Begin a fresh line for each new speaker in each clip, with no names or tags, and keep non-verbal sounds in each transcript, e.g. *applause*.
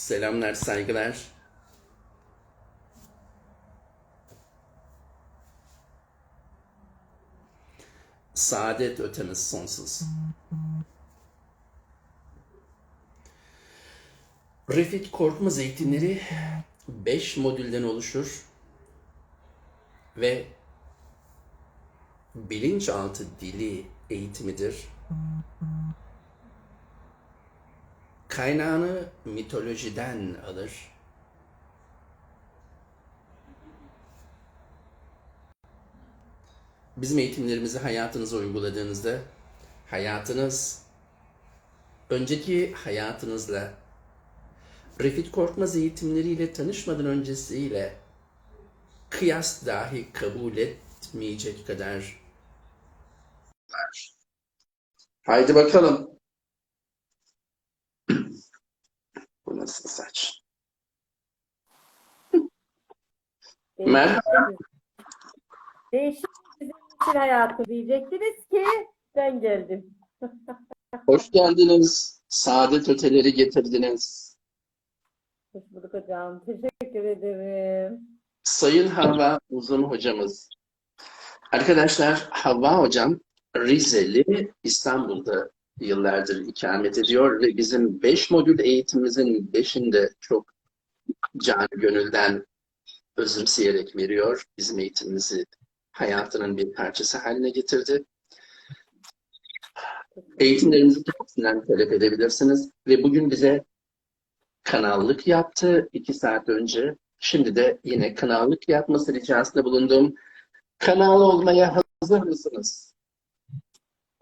Selamlar, saygılar. Saadet ötemiz sonsuz. Refit Korkmaz eğitimleri 5 modülden oluşur ve bilinçaltı dili eğitimidir. Kaynağını mitolojiden alır. Bizim eğitimlerimizi hayatınıza uyguladığınızda hayatınız önceki hayatınızla Refit Korkmaz eğitimleriyle tanışmadan öncesiyle kıyas dahi kabul etmeyecek kadar Haydi bakalım. Nasıl saç? Merhaba.
Değişik bizim için hayatı diyecektiniz ki ben geldim.
Hoş geldiniz. Saadet öteleri getirdiniz.
Hoş bulduk hocam. Teşekkür ederim.
Sayın Havva Uzun hocamız. Arkadaşlar Havva hocam Rizeli İstanbul'da yıllardır ikamet ediyor ve bizim 5 modül eğitimimizin 5'inde çok canı gönülden özümseyerek veriyor. Bizim eğitimimizi hayatının bir parçası haline getirdi. Eğitimlerimizi kendisinden talep edebilirsiniz ve bugün bize kanallık yaptı iki saat önce. Şimdi de yine kanallık yapması ricasında bulundum. Kanal olmaya hazır mısınız?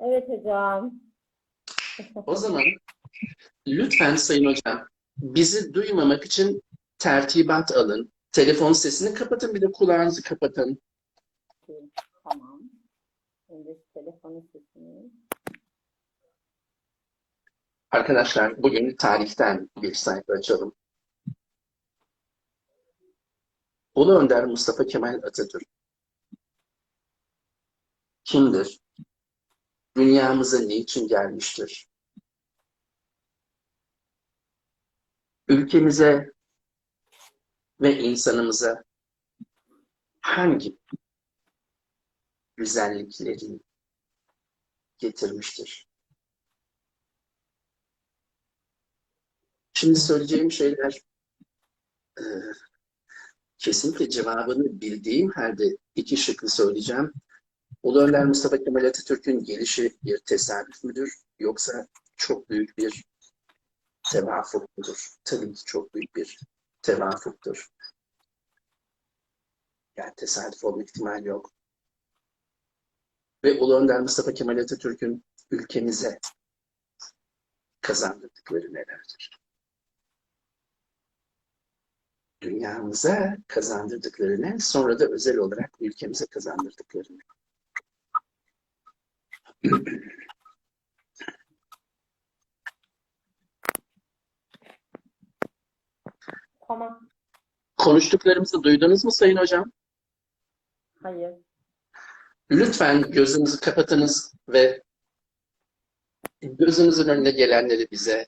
Evet hocam.
O *laughs* zaman lütfen Sayın Hocam bizi duymamak için tertibat alın. Telefon sesini kapatın bir de kulağınızı kapatın.
Tamam. Şimdi telefonun sesini.
Arkadaşlar bugün tarihten bir sayfa açalım. Ulu Önder Mustafa Kemal Atatürk kimdir? Dünyamıza niçin gelmiştir? Ülkemize ve insanımıza hangi güzellikleri getirmiştir? Şimdi söyleyeceğim şeyler e, kesinlikle cevabını bildiğim halde iki şıklı söyleyeceğim. Ulu Önder Mustafa Kemal Atatürk'ün gelişi bir tesadüf müdür yoksa çok büyük bir tevafuk mudur? Tabii ki çok büyük bir tevafuktur. Yani tesadüf olma ihtimali yok. Ve Ulu Önder Mustafa Kemal Atatürk'ün ülkemize kazandırdıkları nelerdir? Dünyamıza kazandırdıklarını, sonra da özel olarak ülkemize kazandırdıklarını. *clears throat*
Tamam.
Konuştuklarımızı duydunuz mu Sayın Hocam?
Hayır.
Lütfen gözünüzü kapatınız ve gözünüzün önüne gelenleri bize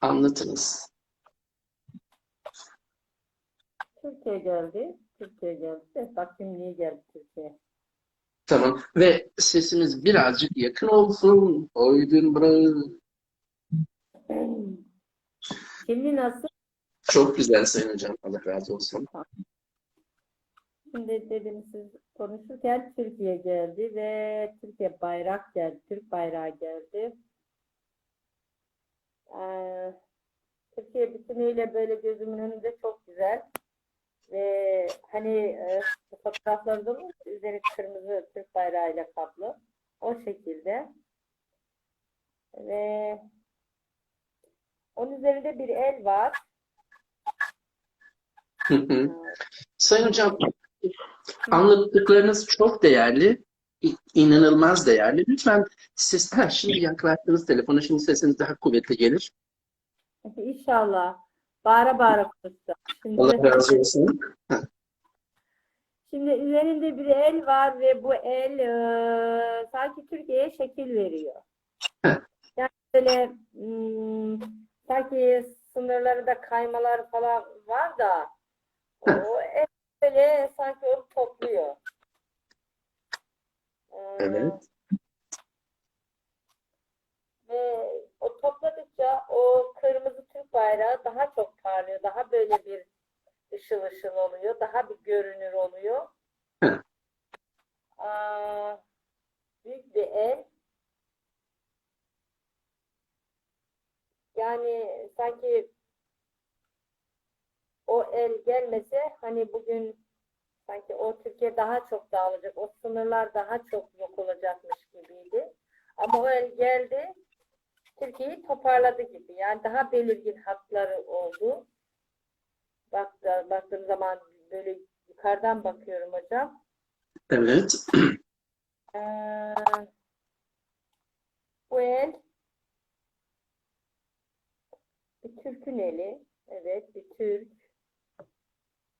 anlatınız.
Türkiye geldi. Türkiye geldi. Bakayım niye geldi Türkiye.
Tamam. Ve sesimiz birazcık yakın olsun. Oydun bro.
Şimdi nasıl?
Çok güzel Sayın Hocam. Allah razı olsun.
Şimdi dedim siz konuşurken Türkiye geldi ve Türkiye bayrak geldi. Türk bayrağı geldi. Ee, Türkiye bütünüyle böyle gözümün önünde çok güzel. Ve hani e, fotoğraflarda mı üzeri kırmızı Türk bayrağıyla kaplı. O şekilde. Ve onun üzerinde bir el var.
Hı hı. Sayın Hocam, anlattıklarınız çok değerli, inanılmaz değerli. Lütfen ha, şimdi yaklaştınız telefonu, şimdi sesiniz daha kuvvetli gelir.
İnşallah. Bağıra bağıra. Şimdi-
Allah razı olsun.
Şimdi üzerinde bir el var ve bu el e, sanki Türkiye'ye şekil veriyor.
Heh.
Yani böyle hmm, sanki sınırlarında kaymalar falan var da o hep böyle sanki onu topluyor. Ee,
Evet.
Ve o topladıkça o kırmızı Türk bayrağı daha çok parlıyor. Daha böyle bir ışıl ışıl oluyor. Daha bir görünür oluyor. Aa, büyük bir el. Yani sanki o el gelmese hani bugün sanki o Türkiye daha çok dağılacak. O sınırlar daha çok yok olacakmış gibiydi. Ama o el geldi. Türkiye'yi toparladı gibi. Yani daha belirgin hatları oldu. Baktı, baktığım zaman böyle yukarıdan bakıyorum hocam.
Evet.
Ee, bu el bir Türk'ün eli. Evet, bir Türk.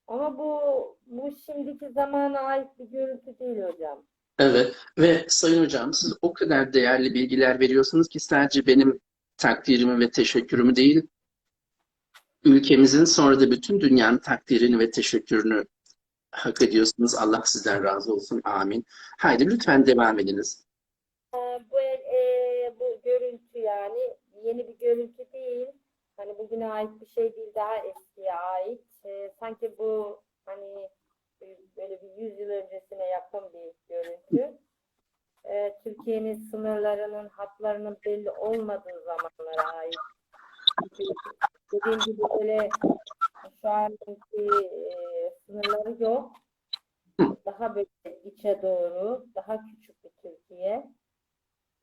Ama bu bu şimdiki zamana ait bir görüntü değil hocam.
Evet ve Sayın Hocam siz o kadar değerli bilgiler veriyorsunuz ki sadece benim takdirimi ve teşekkürümü değil, ülkemizin sonra da bütün dünyanın takdirini ve teşekkürünü hak ediyorsunuz. Allah sizden razı olsun. Amin. Haydi lütfen devam ediniz.
Ee, bu e, bu görüntü yani yeni bir görüntü değil. Hani bugüne ait bir şey değil, daha eskiye ait. Ee, sanki bu hani böyle bir 100 yıl öncesine yakın bir görüntü. Ee, Türkiye'nin sınırlarının, hatlarının belli olmadığı zamanlara ait. Dediğim gibi böyle şu anki e, sınırları yok. Daha böyle içe doğru, daha küçük bir Türkiye.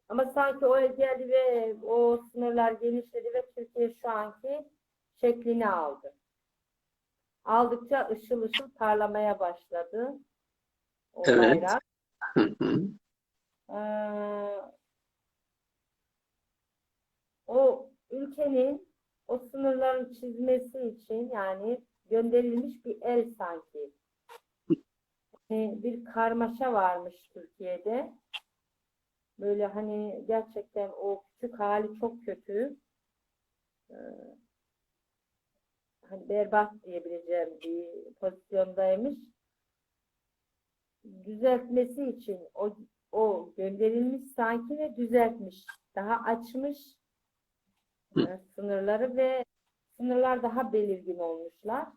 Ama sanki o geldi ve o sınırlar genişledi ve Türkiye şu anki şeklini aldı. Aldıkça ışıl ışıl parlamaya başladı o
Evet.
bayrak.
Hı hı.
Ee, o ülkenin o sınırların çizmesi için yani gönderilmiş bir el sanki. Yani bir karmaşa varmış Türkiye'de. Böyle hani gerçekten o küçük hali çok kötü. Ee, hani berbat diyebileceğim bir pozisyondaymış. Düzeltmesi için o o gönderilmiş sanki ve düzeltmiş. Daha açmış
Hı.
e, sınırları ve sınırlar daha belirgin olmuşlar.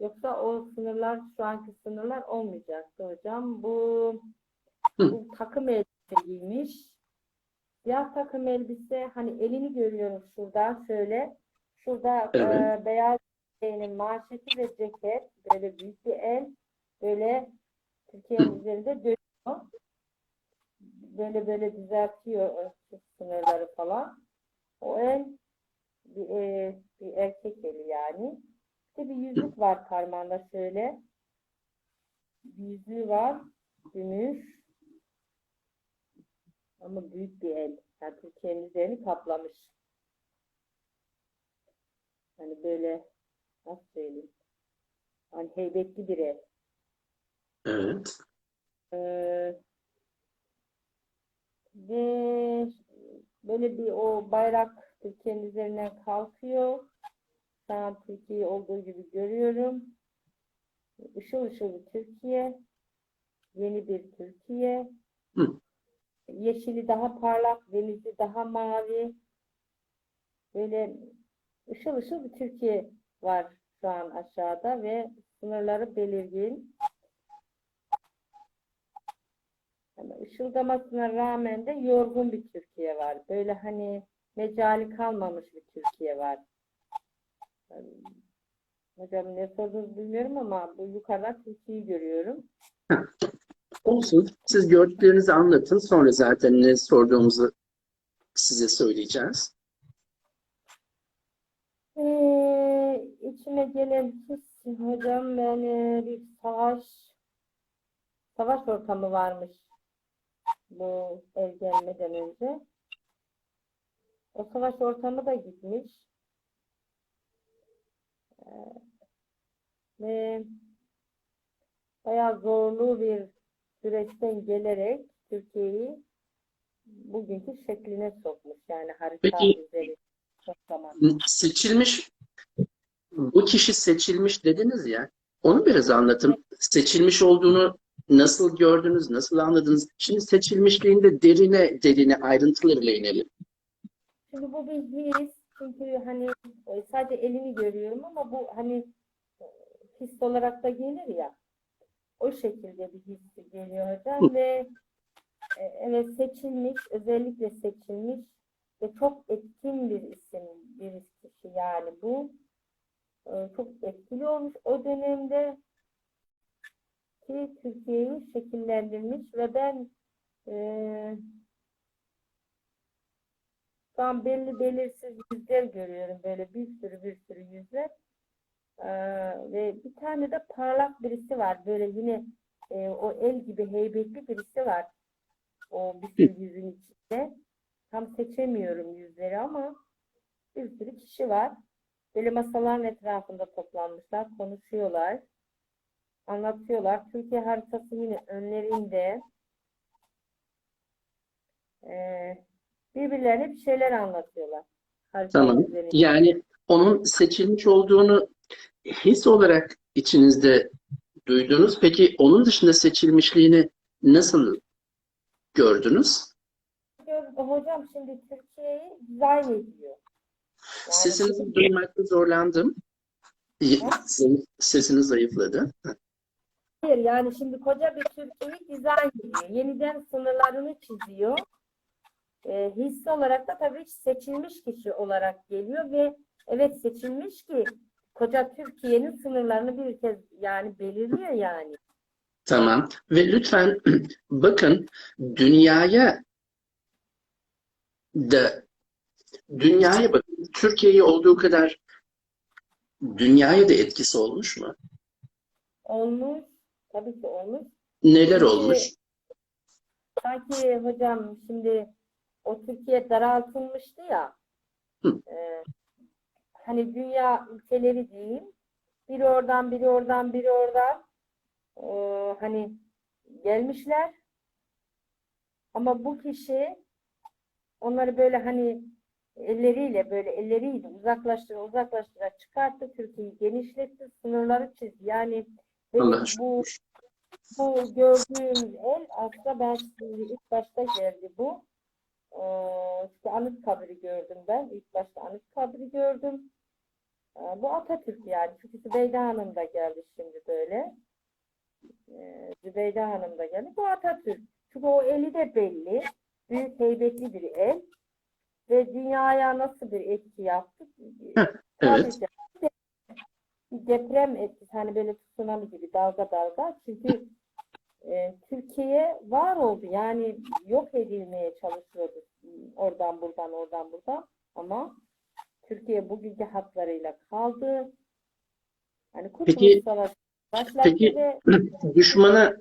Yoksa o sınırlar şu anki sınırlar olmayacaktı hocam. Bu
Hı.
bu takım elbise giymiş. Siyah takım elbise hani elini görüyorum şuradan şöyle. Şurada
Evet.
e, beyaz şeyinin manşeti ve ceket böyle büyük bir el böyle Türkiye'nin üzerinde dönüyor. Böyle böyle düzeltiyor o sınırları falan. O el bir, e, bir erkek eli yani. Bir de bir yüzük var parmağında şöyle. Bir yüzüğü var. Gümüş. Ama büyük bir el. Yani Türkiye'nin üzerini kaplamış. Hani böyle nasıl söyleyeyim? Hani heybetli bir el.
Evet.
Ee, ve böyle bir o bayrak Türkiye'nin üzerinden kalkıyor. Şu an Türkiye'yi olduğu gibi görüyorum. Işıl ışıl bir Türkiye. Yeni bir Türkiye.
Hı.
Yeşili daha parlak, denizi daha mavi. Böyle ışıl ışıl bir Türkiye var şu an aşağıda ve sınırları belirgin. Ama ışıldamasına rağmen de yorgun bir Türkiye var. Böyle hani mecali kalmamış bir Türkiye var. Yani, Hocam ne sordunuz bilmiyorum ama bu yukarıdan Türkiye'yi görüyorum.
Olsun. Siz gördüklerinizi anlatın. Sonra zaten ne sorduğumuzu size söyleyeceğiz.
Ee, içime gelen his hocam yani bir savaş savaş ortamı varmış bu ev gelmeden önce. O savaş ortamı da gitmiş. Ee, ve bayağı zorlu bir süreçten gelerek Türkiye'yi bugünkü şekline sokmuş. Yani harita
Peki,
üzeri. Zaman.
Seçilmiş, bu kişi seçilmiş dediniz ya, onu biraz anlatın. Seçilmiş olduğunu nasıl gördünüz, nasıl anladınız? Şimdi seçilmişliğinde derine derine ayrıntılarıyla inelim.
Şimdi bu bir his. Çünkü hani e, sadece elini görüyorum ama bu hani e, his olarak da gelir ya. O şekilde bir his geliyor hocam ve e, evet seçilmiş, özellikle seçilmiş ve çok etkin bir isim, bir kişi yani bu. E, Çok etkili olmuş o dönemde ki Türkiye'yi şekillendirmiş ve ben e, an belli belirsiz yüzler görüyorum. Böyle bir sürü bir sürü yüzler. Ee, ve bir tane de parlak birisi var. Böyle yine e, o el gibi heybetli birisi var. O bir sürü yüzün içinde. Tam seçemiyorum yüzleri ama bir sürü kişi var. Böyle masaların etrafında toplanmışlar. Konuşuyorlar. Anlatıyorlar. Türkiye haritası yine önlerinde. Ee, birbirlerine bir şeyler anlatıyorlar. Haritanın
Tamam.
üzerinde.
Yani onun seçilmiş olduğunu his olarak içinizde duydunuz. Peki onun dışında seçilmişliğini nasıl gördünüz?
Hocam şimdi Türkiye'yi dizayn ediyor. Yani
Sesinizi duymakta zorlandım. Zayıf- Sesiniz zayıfladı.
Hayır yani şimdi koca bir Türkiye'yi dizayn ediyor. Yeniden sınırlarını çiziyor. E, his olarak da tabii seçilmiş kişi olarak geliyor ve evet seçilmiş ki koca Türkiye'nin sınırlarını bir kez yani belirliyor yani.
Tamam. Ve lütfen *clears throat* bakın dünyaya da dünyaya bakın. Türkiye'ye olduğu kadar dünyaya da etkisi olmuş mu?
Olmuş. Tabii ki olmuş.
Neler
Peki,
olmuş?
Sanki hocam şimdi o Türkiye daraltılmıştı ya.
Hı.
e, hani dünya ülkeleri diyeyim. Biri oradan, biri oradan, biri oradan. e, hani gelmişler. Ama bu kişi onları böyle hani elleriyle böyle elleriyle uzaklaştıra uzaklaştıra çıkarttı. Türkiye'yi genişletti. Sınırları çizdi. Yani benim bu bu gördüğüm el aslında ben ilk başta geldi bu. Ee, işte Anıtkabir'i gördüm ben. İlk başta Anıtkabir'i gördüm. Ee, bu Atatürk yani. Çünkü Zübeyde Hanım da geldi şimdi böyle. Ee, Zübeyde Hanım da geldi. Bu Atatürk. Çünkü o eli de belli. Büyük heybetli bir el. Ve dünyaya nasıl bir etki yaptı?
Evet.
Bir deprem etkisi hani böyle tsunami gibi dalga dalga çünkü e, Türkiye var oldu yani yok edilmeye çalışıyordu oradan buradan oradan buradan ama Türkiye bugünkü haklarıyla kaldı. Hani Kurtuluş Savaşı başlattı
peki-
ve *clears throat*
Düşmana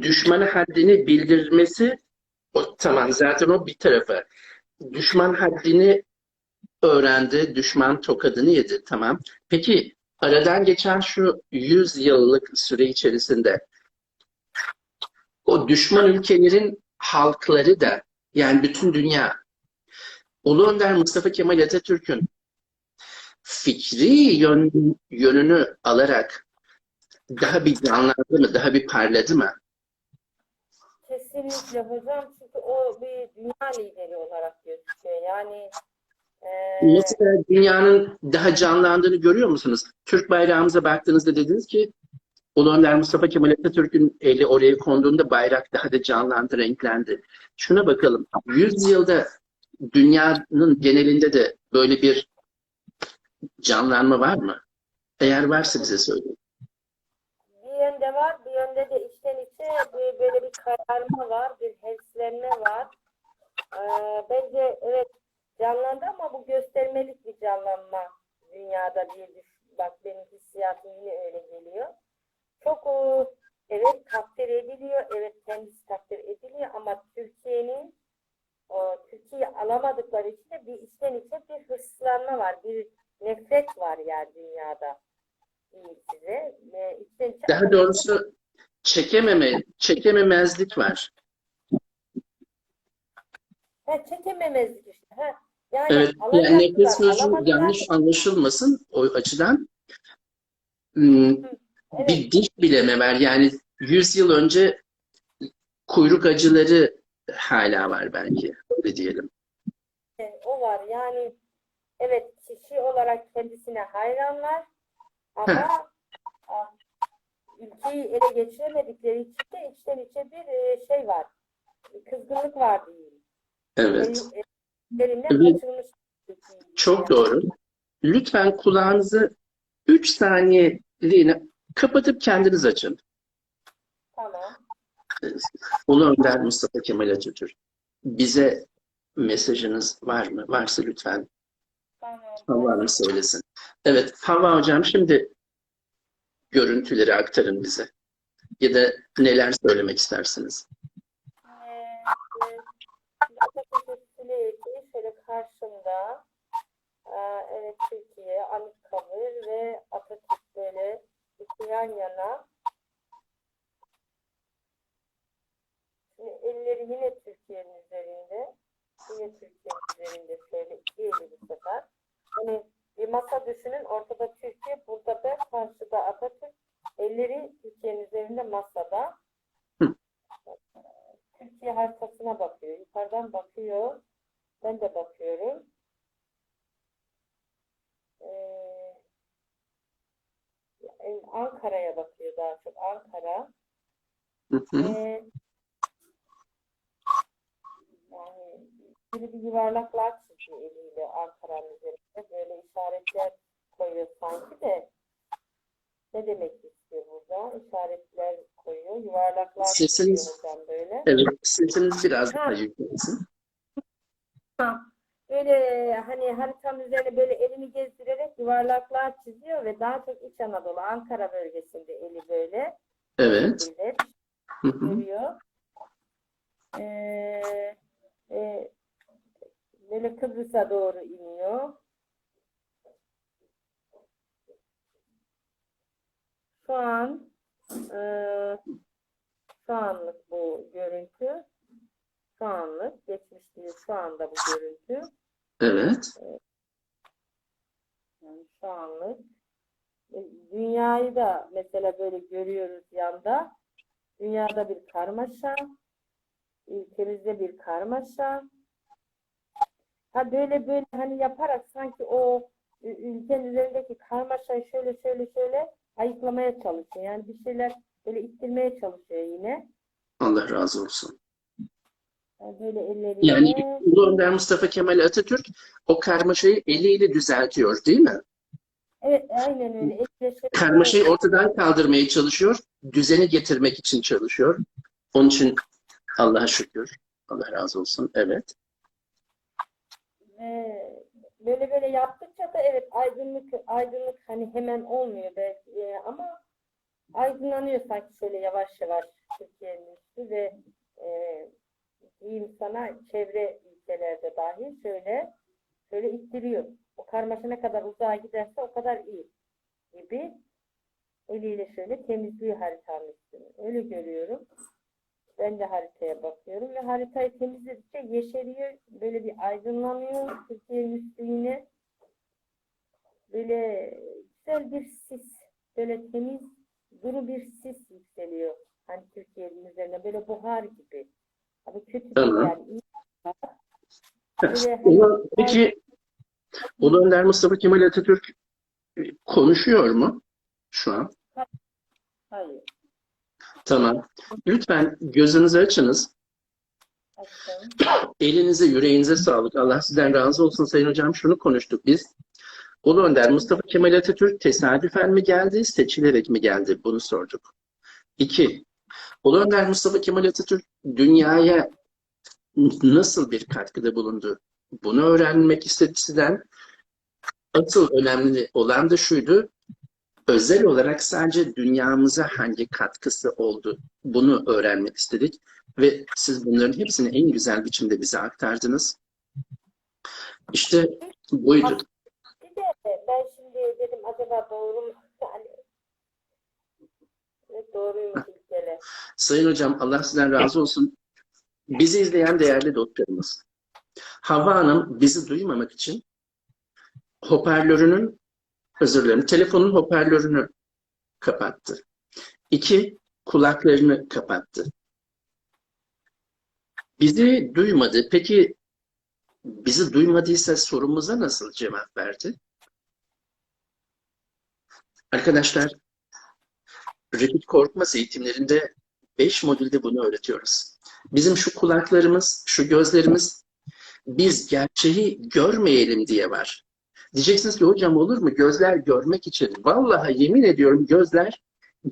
düşmana haddini bildirmesi o, tamam zaten o bir tarafa. Düşman haddini öğrendi, düşman tokadını yedi. Tamam. Peki aradan geçen şu 100 yıllık süre içerisinde o düşman ülkelerin halkları da yani bütün dünya Ulu Önder Mustafa Kemal Atatürk'ün fikri yön, yönünü alarak daha bir canlandı mı, daha bir parladı mı?
Kesinlikle hocam çünkü o bir dünya lideri olarak gözüküyor. Yani e,
Mesela dünyanın daha canlandığını görüyor musunuz? Türk bayrağımıza baktığınızda dediniz ki Ulu Önder Mustafa Kemal Atatürk'ün eli oraya konduğunda bayrak daha da canlandı, renklendi. Şuna bakalım. 100 yılda dünyanın genelinde de böyle bir canlanma var mı? Eğer varsa bize söyleyin.
Bir yönde var, bir yönde de içten içe bir, böyle bir kararma var, bir heveslenme var. Ee, bence evet canlandı ama bu göstermelik bir canlanma dünyada diye düş. Bak benim hissiyatım yine öyle geliyor. Çok o, evet takdir ediliyor, evet kendisi takdir ediliyor ama Türkiye'nin o, Türkiye'yi alamadıkları için de bir içten içe bir hırslanma var, bir nefret var yani dünyada diyeyim size. Ve içten içe
Daha doğrusu çekememe, çekememezlik var.
Ha, çekememezlik işte. Ha. Yani
Evet, yani nefes sözcüğü yanlış anlaşılmasın o açıdan. Hmm,
Evet.
Bir diş bileme var. Yani 100 yıl önce kuyruk acıları hala var belki. Öyle diyelim.
O var. Yani evet kişi olarak kendisine hayranlar ama ah, ülkeyi ele geçiremedikleri için de içten içe bir e, şey var. Kızgınlık var diyeyim.
Evet.
Kaçırılmış.
Çok doğru. Lütfen kulağınızı 3 saniyeliğine kapatıp kendiniz açın.
Tamam.
Ulu Önder Mustafa Kemal Atatürk. Bize mesajınız var mı? Varsa lütfen Hanım söylesin. Evet, Havva Hocam şimdi görüntüleri aktarın bize. Ya da neler söylemek istersiniz?
Ee, e, şöyle karşımda. Aa, evet Türkiye, Anıtkabir ve Atatürk yan yana. Elleri yine Türkiye'nin üzerinde. Yine Türkiye'nin üzerinde şöyle iki eli bu sefer. Hani bir masa düşünün ortada Türkiye, burada ben, karşıda Atatürk. Elleri Türkiye'nin üzerinde masada. Türkiye haritasına bakıyor. Yukarıdan bakıyor. Ben de bakıyorum. Ee, Ankara'ya bakıyor daha çok. Ankara.
Hı hı.
Ee, yani böyle bir yuvarlaklar çiziyor eliyle Ankara'nın üzerinde. Böyle işaretler koyuyor sanki de. Ne demek istiyor burada? İşaretler koyuyor. Yuvarlaklar
Sesiniz-
hocam böyle.
Evet, sesiniz biraz daha yükselsin.
Böyle hani haritanın üzerine böyle elini gezdirerek yuvarlaklar çiziyor ve daha çok İç Anadolu, Ankara bölgesinde eli böyle.
Evet. hı.
görüyor. Ee, e, böyle Kıbrıs'a doğru iniyor. Şu an e, şu anlık bu görüntü. Şu anlık. Geçmiş değil şu anda bu görüntü.
Evet.
Yani şu anlık. E, Dünyayı da mesela böyle görüyoruz yanda. Dünyada bir karmaşa. Ülkemizde bir karmaşa. Ha böyle böyle hani yaparak sanki o ülkenin üzerindeki karmaşayı şöyle şöyle şöyle ayıklamaya çalışıyor. Yani bir şeyler böyle ittirmeye çalışıyor yine.
Allah razı olsun.
Yani böyle elleriyle.
Yani Ulu Önder Mustafa Kemal Atatürk o karmaşayı eliyle düzeltiyor değil mi?
Evet aynen öyle. Şöyle-
Karmaşayı ortadan kaldırmaya çalışıyor, düzeni getirmek için çalışıyor. Onun için Allah'a şükür. Allah razı olsun. Evet.
Ee, böyle böyle yaptıkça da evet aydınlık aydınlık hani hemen olmuyor belki e, ama aydınlanıyor sanki şöyle yavaş yavaş Türkiye'nin üstü ve e, diyeyim sana çevre ülkelerde dahi şöyle şöyle ittiriyor. O karmaşa ne kadar uzağa giderse o kadar iyi gibi eliyle şöyle temizliyor haritanın üstünü. Öyle görüyorum. Ben de haritaya bakıyorum ve haritayı temizledikçe yeşeriyor. Böyle bir aydınlanıyor Türkiye'nin üstü yine. Böyle güzel bir sis, böyle temiz, duru bir sis yükseliyor. Hani Türkiye'nin üzerine böyle buhar gibi. Ama kötü değil yani. iyi. Böyle
Peki Ulu Önder Mustafa Kemal Atatürk e, konuşuyor mu şu an?
Hayır.
Tamam. Lütfen gözünüzü açınız. Elinize, yüreğinize sağlık. Allah sizden razı olsun Sayın Hocam. Şunu konuştuk biz. Ulu Önder Mustafa Kemal Atatürk tesadüfen mi geldi, seçilerek mi geldi? Bunu sorduk. İki, Ulu Önder Mustafa Kemal Atatürk dünyaya nasıl bir katkıda bulundu? Bunu öğrenmek istedik sizden. Asıl önemli olan da şuydu. Özel olarak sadece dünyamıza hangi katkısı oldu? Bunu öğrenmek istedik. Ve siz bunların hepsini en güzel biçimde bize aktardınız. İşte buydu.
Bir de ben şimdi dedim acaba doğru mu? Yani, doğruymuş ilkeler.
Sayın Hocam Allah sizden razı olsun. Bizi izleyen değerli dostlarımız. Havva Hanım bizi duymamak için hoparlörünün, özür dilerim, telefonun hoparlörünü kapattı. İki, kulaklarını kapattı. Bizi duymadı. Peki bizi duymadıysa sorumuza nasıl cevap verdi? Arkadaşlar, Refik Korkmaz eğitimlerinde 5 modülde bunu öğretiyoruz. Bizim şu kulaklarımız, şu gözlerimiz biz gerçeği görmeyelim diye var. Diyeceksiniz ki hocam olur mu? Gözler görmek için. Vallahi yemin ediyorum gözler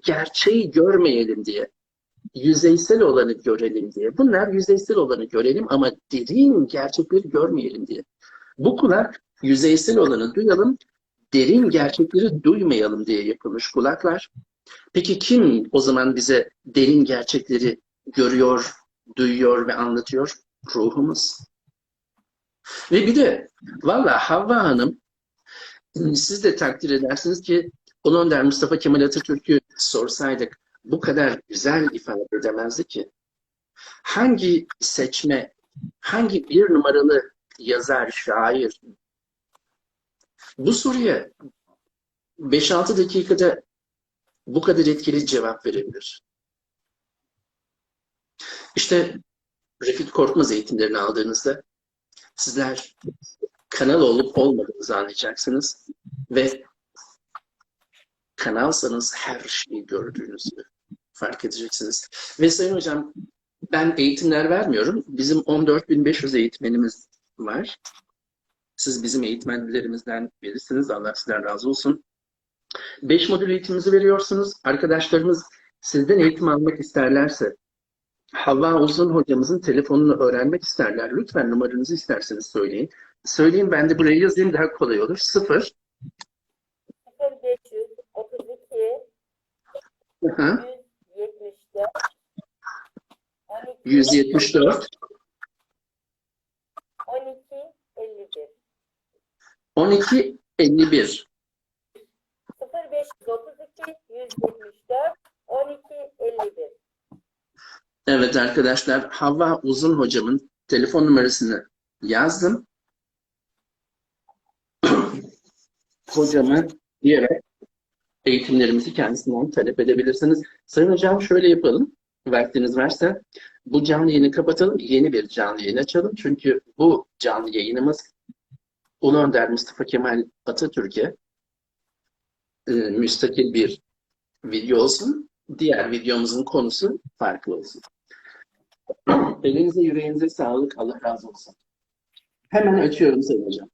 gerçeği görmeyelim diye. Yüzeysel olanı görelim diye. Bunlar yüzeysel olanı görelim ama derin gerçekleri görmeyelim diye. Bu kulak yüzeysel olanı duyalım, derin gerçekleri duymayalım diye yapılmış kulaklar. Peki kim o zaman bize derin gerçekleri görüyor, duyuyor ve anlatıyor? Ruhumuz. Ve bir de valla Havva Hanım siz de takdir edersiniz ki Ulu Önder Mustafa Kemal Atatürk'ü sorsaydık bu kadar güzel ifade edemezdi ki. Hangi seçme, hangi bir numaralı yazar, şair bu soruya 5-6 dakikada bu kadar etkili cevap verebilir? İşte Refik Korkmaz eğitimlerini aldığınızda sizler kanal olup olmadığınızı anlayacaksınız ve kanalsanız her şeyi gördüğünüzü fark edeceksiniz. Ve Sayın Hocam ben eğitimler vermiyorum. Bizim 14.500 eğitmenimiz var. Siz bizim eğitmenlerimizden birisiniz. Allah sizden razı olsun. 5 modül eğitimimizi veriyorsunuz. Arkadaşlarımız sizden eğitim almak isterlerse Havva Uzun hocamızın telefonunu öğrenmek isterler. Lütfen numaranızı isterseniz söyleyin. Söyleyin ben de buraya yazayım daha kolay olur. 0
0532
Aha,
174 12
174
12 51
12 51
0532 174 12 51
Evet arkadaşlar Havva Uzun hocamın telefon numarasını yazdım. Hocamı diyerek eğitimlerimizi kendisinden talep edebilirsiniz. Sayın hocam şöyle yapalım. Vaktiniz varsa bu canlı yayını kapatalım. Yeni bir canlı yayın açalım. Çünkü bu canlı yayınımız Ulu Önder Mustafa Kemal Atatürk'e e, müstakil bir video olsun. Diğer videomuzun konusu farklı olsun. Elinize yüreğinize sağlık. Allah razı olsun. Hemen açıyorum Sayın Hocam.